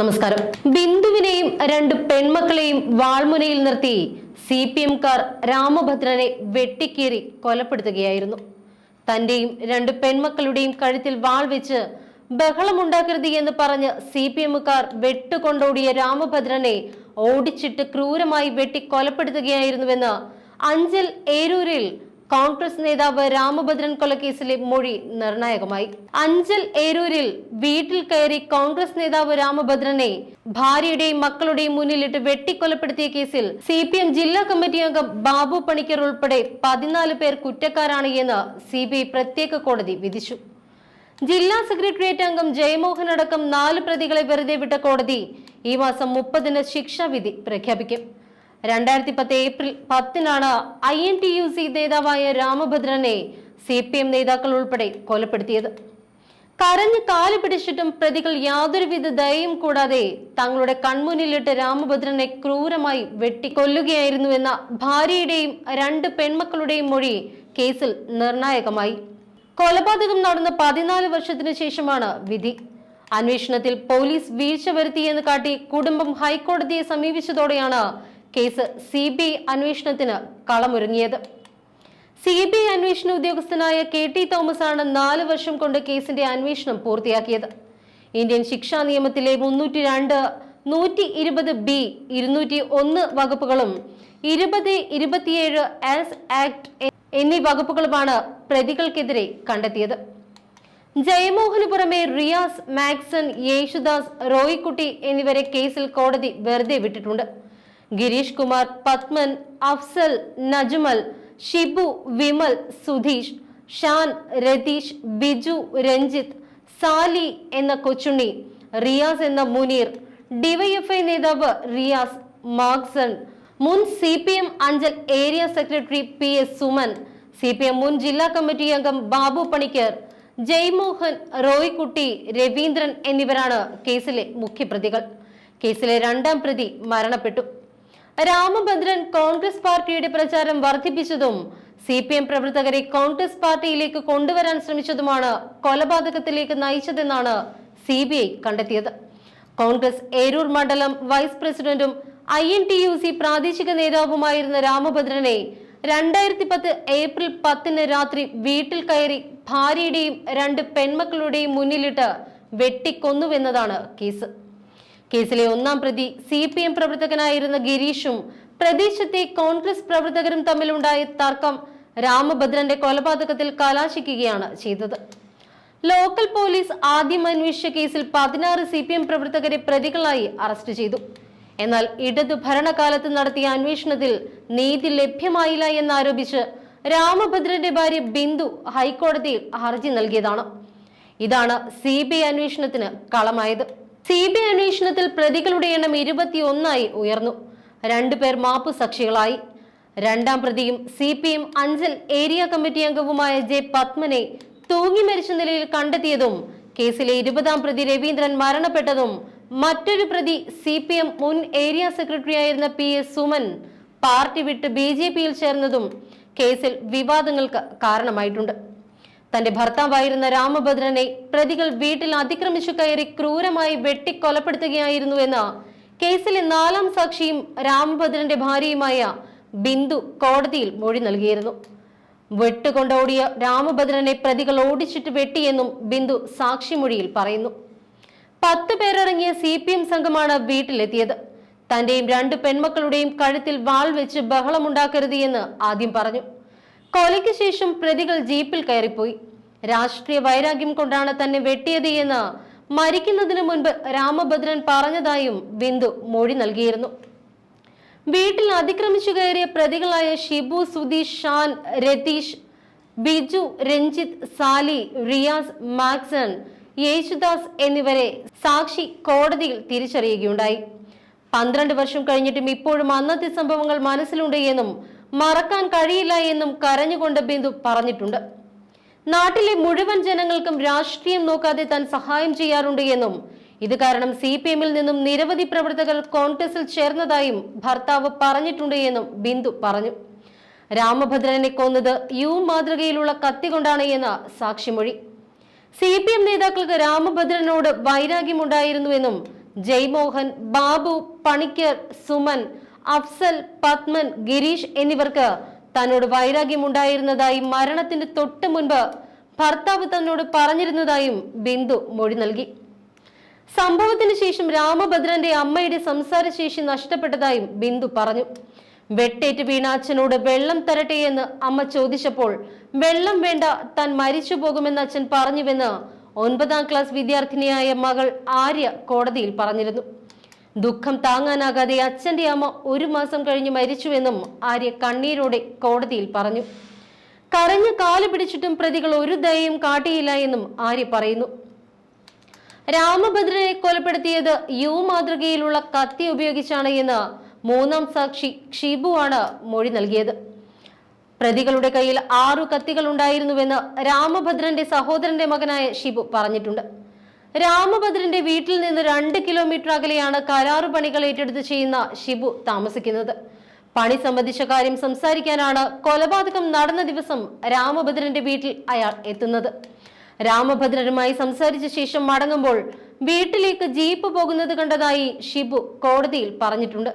നമസ്കാരം. ബിന്ദുവിനെയും രണ്ട് പെൺമക്കളെയും വാൾമുനയിൽ നിർത്തി സി പി എംകാർ രാമഭദ്രനെ വെട്ടിക്കീറി കൊലപ്പെടുത്തുകയായിരുന്നു. തന്റെയും രണ്ട് പെൺമക്കളുടെയും കഴുത്തിൽ വാൾ വെച്ച് ബഹളമുണ്ടാക്കരുത് എന്ന് പറഞ്ഞ് സി പി എമ്മുകാർ വെട്ടുകൊണ്ടോടിയ രാമഭദ്രനെ ഓടിച്ചിട്ട് ക്രൂരമായി വെട്ടി കൊലപ്പെടുത്തുകയായിരുന്നുവെന്ന് അഞ്ചൽ ഏരൂരിൽ കോൺഗ്രസ് നേതാവ് രാമഭദ്രൻ കൊലക്കേസിലെ മൊഴി നിർണായകമായി. അഞ്ചൽ ഏരൂരിൽ വീട്ടിൽ കയറി കോൺഗ്രസ് നേതാവ് രാമഭദ്രനെ ഭാര്യയുടെയും മക്കളുടെയും മുന്നിലിട്ട് വെട്ടിക്കൊലപ്പെടുത്തിയ കേസിൽ സി പി എം ജില്ലാ കമ്മിറ്റി അംഗം ബാബു പണിക്കർ ഉൾപ്പെടെ പതിനാല് പേർ കുറ്റക്കാരാണ് എന്ന് സി ബി ഐ പ്രത്യേക കോടതി വിധിച്ചു. ജില്ലാ സെക്രട്ടേറിയറ്റ് അംഗം ജയമോഹൻ അടക്കം നാല് പ്രതികളെ വെറുതെ വിട്ട കോടതി ഈ മാസം മുപ്പതിന് ശിക്ഷാവിധി പ്രഖ്യാപിക്കും. രണ്ടായിരത്തി പത്ത് ഏപ്രിൽ പത്തിനാണ് I N T U C നേതാവായ രാമഭദ്രനെ സി പി എം നേതാക്കൾ ഉൾപ്പെടെ കൊലപ്പെടുത്തിയത്. കരഞ്ഞ് കാൽ പിടിച്ചിട്ടും പ്രതികൾ യാതൊരുവിധ ദയയും കൂടാതെ തങ്ങളുടെ കൺമുന്നിലിട്ട് രാമഭദ്രനെ ക്രൂരമായി വെട്ടിക്കൊല്ലുകയായിരുന്നുവെന്ന ഭാര്യയുടെയും രണ്ട് പെൺമക്കളുടെയും മൊഴി കേസിൽ നിർണായകമായി. കൊലപാതകം നടന്ന പതിനാല് വർഷത്തിനു ശേഷമാണ് വിധി. അന്വേഷണത്തിൽ പോലീസ് വീഴ്ച വരുത്തിയെന്ന് കാട്ടി കുടുംബം ഹൈക്കോടതിയെ സമീപിച്ചതോടെയാണ് കേസ് സി ബി ഐ അന്വേഷണത്തിന് കളമൊരുങ്ങിയത്. സി ബി ഐ അന്വേഷണ ഉദ്യോഗസ്ഥനായ കെ ടി തോമസ് ആണ് നാല് വർഷം കൊണ്ട് കേസിന്റെ അന്വേഷണം പൂർത്തിയാക്കിയത്. ഇന്ത്യൻ ശിക്ഷാ നിയമത്തിലെ മുന്നൂറ്റി രണ്ട് നൂറ്റി ഇരുപത് ബി ഇരുന്നൂറ്റി ഒന്ന് വകുപ്പുകളും ഇരുപത് ഇരുപത്തിയേഴ് ആസ് ആക്ട് എന്നീ വകുപ്പുകളുമാണ് പ്രതികൾക്കെതിരെ കണ്ടെത്തിയത്. ജയമോഹന് പുറമെ റിയാസ് മാക്സൺ യേശുദാസ് റോയിക്കുട്ടി എന്നിവരെ കേസിൽ കോടതി വെറുതെ വിട്ടിട്ടുണ്ട്. ഗിരീഷ് കുമാർ പത്മൻ അഫ്സൽ നജ്മൽ ഷിബു വിമൽ സുധീഷ് ഷാൻ രതീഷ് ബിജു രഞ്ജിത്ത് സാലി എന്ന കൊച്ചുണ്ണി റിയാസ് എന്ന മുനീർ ഡിവൈഎഫ്ഐ നേതാവ് റിയാസ് മാക്സൺ മുൻ C P M Anchal area secretary P S Suman C P M മുൻ ജില്ലാ കമ്മിറ്റി അംഗം ബാബു പണിക്കർ ജയ്മോഹൻ റോയ്ക്കുട്ടി രവീന്ദ്രൻ എന്നിവരാണ് കേസിലെ മുഖ്യപ്രതികൾ. കേസിലെ രണ്ടാം പ്രതി മരണപ്പെട്ടു. രാമഭദ്രൻ കോൺഗ്രസ് പാർട്ടിയുടെ പ്രചാരം വർദ്ധിപ്പിച്ചതും സി പി എം പ്രവർത്തകരെ കോൺഗ്രസ് പാർട്ടിയിലേക്ക് കൊണ്ടുവരാൻ ശ്രമിച്ചതുമാണ് കൊലപാതകത്തിലേക്ക് നയിച്ചതെന്നാണ് സി ബി ഐ കണ്ടെത്തിയത്. കോൺഗ്രസ് ഏരൂർ മണ്ഡലം വൈസ് പ്രസിഡന്റും I N T U C പ്രാദേശിക നേതാവുമായിരുന്ന രാമഭദ്രനെ രണ്ടായിരത്തി പത്ത് ഏപ്രിൽ പത്തിന് രാത്രി വീട്ടിൽ കയറി ഭാര്യയുടെയും രണ്ട് പെൺമക്കളുടെയും മുന്നിലിട്ട് വെട്ടിക്കൊന്നുവെന്നതാണ് കേസ്. കേസിലെ ഒന്നാം പ്രതി സി പി എം പ്രവർത്തകനായിരുന്ന ഗിരീഷും പ്രദേശത്തെ കോൺഗ്രസ് പ്രവർത്തകരും തമ്മിലുണ്ടായ തർക്കം രാമഭദ്രന്റെ കൊലപാതകത്തിൽ കലാശിക്കുകയാണ് ചെയ്തത്. ലോക്കൽ പോലീസ് ആദ്യം അന്വേഷിച്ച കേസിൽ പതിനാറ് സി പി എം പ്രവർത്തകരെ പ്രതികളായി അറസ്റ്റ് ചെയ്തു. എന്നാൽ ഇടതു ഭരണകാലത്ത് നടത്തിയ അന്വേഷണത്തിൽ നീതി ലഭ്യമായില്ല എന്നാരോപിച്ച് രാമഭദ്രന്റെ ഭാര്യ ബിന്ദു ഹൈക്കോടതിയിൽ ഹർജി നൽകിയതാണ്. ഇതാണ് സി ബി ഐ അന്വേഷണത്തിന് കളമായത്. സി ബി ഐ അന്വേഷണത്തിൽ പ്രതികളുടെ എണ്ണം ഇരുപത്തിയൊന്നായി ഉയർന്നു. രണ്ടുപേർ മാപ്പ് സാക്ഷികളായി. രണ്ടാം പ്രതിയും C P M Anchal area committee അംഗവുമായ ജെ പത്മനെ തൂങ്ങി മരിച്ച നിലയിൽ കണ്ടെത്തിയതും കേസിലെ ഇരുപതാം പ്രതി രവീന്ദ്രൻ മരണപ്പെട്ടതും മറ്റൊരു പ്രതി സി പി എം മുൻ ഏരിയ സെക്രട്ടറി ആയിരുന്ന പി എസ് സുമൻ പാർട്ടി വിട്ട് ബി ജെ പിയിൽ ചേർന്നതും കേസിൽ വിവാദങ്ങൾക്ക് കാരണമായിട്ടുണ്ട്. തന്റെ ഭർത്താവായിരുന്ന രാമഭദ്രനെ പ്രതികൾ വീട്ടിൽ അതിക്രമിച്ചു കയറി ക്രൂരമായി വെട്ടിക്കൊലപ്പെടുത്തുകയായിരുന്നുവെന്ന് കേസിലെ നാലാം സാക്ഷിയും രാമഭദ്രന്റെ ഭാര്യയുമായ ബിന്ദു കോടതിയിൽ മൊഴി നൽകിയിരുന്നു. വെട്ടുകൊണ്ടോടിയ രാമഭദ്രനെ പ്രതികൾ ഓടിച്ചിട്ട് വെട്ടിയെന്നും ബിന്ദു സാക്ഷിമൊഴിയിൽ പറയുന്നു. പത്ത് പേരടങ്ങിയ സി പി എം സംഘമാണ് വീട്ടിലെത്തിയത്. തന്റെയും രണ്ട് പെൺമക്കളുടെയും കഴുത്തിൽ വാൾ വെച്ച് ബഹളമുണ്ടാക്കരുത് എന്ന് ആദ്യം പറഞ്ഞു. കൊലയ്ക്ക് ശേഷം പ്രതികൾ ജീപ്പിൽ കയറിപ്പോയി. രാഷ്ട്രീയ വൈരാഗ്യം കൊണ്ടാണ് തന്നെ വെട്ടിയത് എന്ന് മരിക്കുന്നതിന് മുൻപ് രാമഭദ്രൻ പറഞ്ഞതായും ബിന്ദു മൊഴി നൽകിയിരുന്നു. വീട്ടിൽ അതിക്രമിച്ചു കയറിയ പ്രതികളായ ഷിബു സുധീഷ് ഷാൻ രതീഷ് ബിജു രഞ്ജിത്ത് സാലി റിയാസ് മാക്സൺ യേശുദാസ് എന്നിവരെ സാക്ഷി കോടതിയിൽ തിരിച്ചറിയുകയുണ്ടായി. പന്ത്രണ്ട് വർഷം കഴിഞ്ഞിട്ടും ഇപ്പോഴും അന്നത്തെ സംഭവങ്ങൾ മനസ്സിലുണ്ട് എന്നും മറക്കാൻ കഴിയില്ല എന്നും കരഞ്ഞുകൊണ്ട് ബിന്ദു പറഞ്ഞിട്ടുണ്ട്. നാട്ടിലെ മുഴുവൻ ജനങ്ങൾക്കും രാഷ്ട്രീയം നോക്കാതെ താൻ സഹായം ചെയ്യാറുണ്ട് എന്നും ഇത് കാരണം സി പി എമ്മിൽ നിന്നും നിരവധി പ്രവർത്തകർ കോൺഗ്രസിൽ ചേർന്നതായും ഭർത്താവ് പറഞ്ഞിട്ടുണ്ട് എന്നും ബിന്ദു പറഞ്ഞു. രാമഭദ്രനെ കൊന്നത് യു മാതൃകയിലുള്ള കത്തി കൊണ്ടാണ് എന്ന സാക്ഷിമൊഴി. സി പി എം നേതാക്കൾക്ക് രാമഭദ്രനോട് വൈരാഗ്യമുണ്ടായിരുന്നുവെന്നും ജയ്മോഹൻ ബാബു പണിക്കർ സുമൻ അഫ്സൽ പത്മൻ ഗിരീഷ് എന്നിവർക്ക് തന്നോട് വൈരാഗ്യമുണ്ടായിരുന്നതായും മരണത്തിന്റെ തൊട്ട് മുൻപ് ഭർത്താവ് തന്നോട് പറഞ്ഞിരുന്നതായും ബിന്ദു മൊഴി നൽകി. സംഭവത്തിന് ശേഷം രാമഭദ്രന്റെ അമ്മയുടെ സംസാരശേഷി നഷ്ടപ്പെട്ടതായും ബിന്ദു പറഞ്ഞു. വെട്ടേറ്റ് വീണ അച്ഛനോട് വെള്ളം തരട്ടെ എന്ന് അമ്മ ചോദിച്ചപ്പോൾ വെള്ളം വേണ്ട താൻ മരിച്ചു പോകുമെന്ന് അച്ഛൻ പറഞ്ഞുവെന്ന് ഒൻപതാം ക്ലാസ് വിദ്യാർത്ഥിനിയായ മകൾ ആര്യ കോടതിയിൽ പറഞ്ഞിരുന്നു. ദുഃഖം താങ്ങാനാകാതെ അച്ഛന്റെ അമ്മ ഒരു മാസം കഴിഞ്ഞ് മരിച്ചുവെന്നും ആര്യ കണ്ണീരോടെ കോടതിയിൽ പറഞ്ഞു. കരഞ്ഞ് കാൽ പിടിച്ചിട്ടും പ്രതികൾ ഒരു ദയയും കാട്ടിയില്ല എന്നും ആര്യ പറയുന്നു. രാമഭദ്രനെ കൊലപ്പെടുത്തിയത് യു മാതൃകയിലുള്ള കത്തി ഉപയോഗിച്ചാണ് എന്ന് മൂന്നാം സാക്ഷി ഷിബു ആണ് മൊഴി നൽകിയത്. പ്രതികളുടെ കയ്യിൽ ആറു കത്തികൾ ഉണ്ടായിരുന്നുവെന്ന് രാമഭദ്രന്റെ സഹോദരന്റെ മകനായ ഷിബു പറഞ്ഞിട്ടുണ്ട്. രാമഭദ്രന്റെ വീട്ടിൽ നിന്ന് രണ്ട് കിലോമീറ്റർ അകലെയാണ് കരാറു പണികൾ ഏറ്റെടുത്ത് ചെയ്യുന്ന ഷിബു താമസിക്കുന്നത്. പണി സംബന്ധിച്ച കാര്യം സംസാരിക്കാനാണ് കൊലപാതകം നടന്ന ദിവസം രാമഭദ്രന്റെ വീട്ടിൽ അയാൾ എത്തുന്നത്. രാമഭദ്രനുമായി സംസാരിച്ച ശേഷം മടങ്ങുമ്പോൾ വീട്ടിലേക്ക് ജീപ്പ് പോകുന്നത് കണ്ടതായി ഷിബു കോടതിയിൽ പറഞ്ഞിട്ടുണ്ട്.